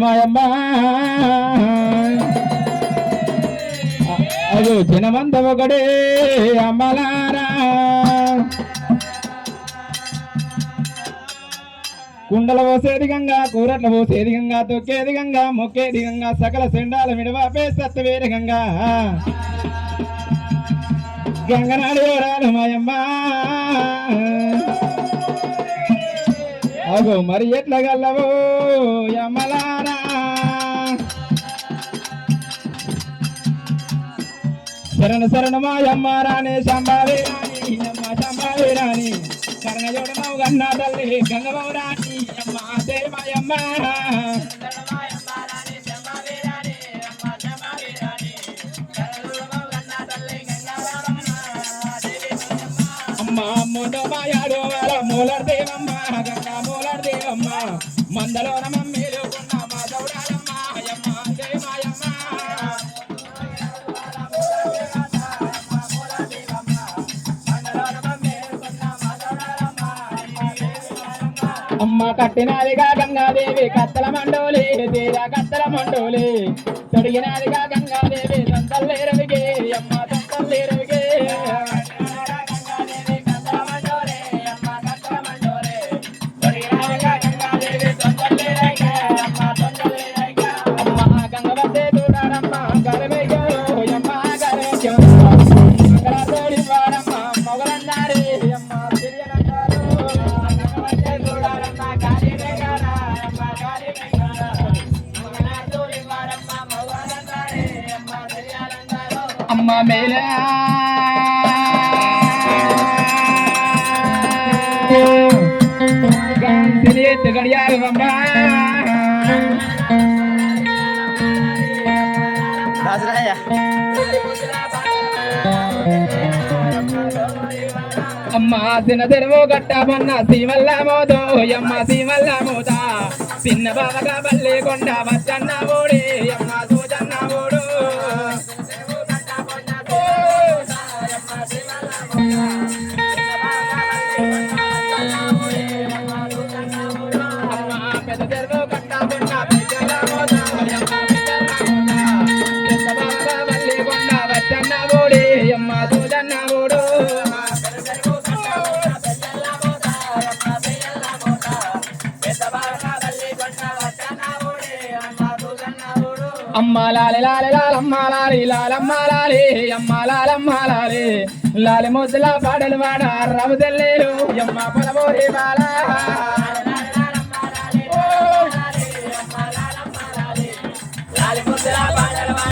మాయమ్మ అదు చినమంత ఒకడే అమ్మలారా. కుండల పోసేది గంగా కూరట్ల పోసేది గంగా తొక్కేది గంగా మొక్కేది గంగా సకల సెండాల మిడవాపే సత్తవేరు గంగా. గంగనాడు ఓడాలు మాయమ్మ. అగో మరి ఎట్లా గల్లవో యమ్మలారా శరణ శరణ మాయమ్మ రాణి శంభావి రాణి అమ్మ శంభావి రాణి. శరణ జోడమావు గన్నా తల్లి గంగమావు రాణి అమ్మ దే అమ్మ ముందు మాయాడు మూల దేవమ్మ గంగా మూలర్ మందలోన మమ్మీలు కొన్న మా దౌడాలమ్మ అయ్యమ్మ దే మాయమ్మ. అమ్మ కట్టినాదిగా గంగాదేవి కత్తల మండోలి తీరా కత్తల మండోలి. తొడిగినాదిగా గంగాదేవి సంతల్లేరవిగే అమ్మ సంతల్లేరవిగే அம்மா மேல திரிய திகழியார் அம்மா మంగళతోడి వారమ్మ మొగలందారి అమ్మ చిన్న గంగవద్దే చూడారమ్మ గాలి అమ్మ గాలి గట్టమన్న సీమల్ల మోదో అమ్మ సీమల్ల మోదా. చిన్న బాబగా బల్లే కొండ వచ్చన్న అమ్మ లాలి లాలి లాలమ్మ లాలి లాలమ్మ లాలి అమ్మ లాలమ్మ లాలి. లాలి ముద్దుల పాటలు వాడ రవు తెల్లేరు. అమ్మ పొలబోరి బాల.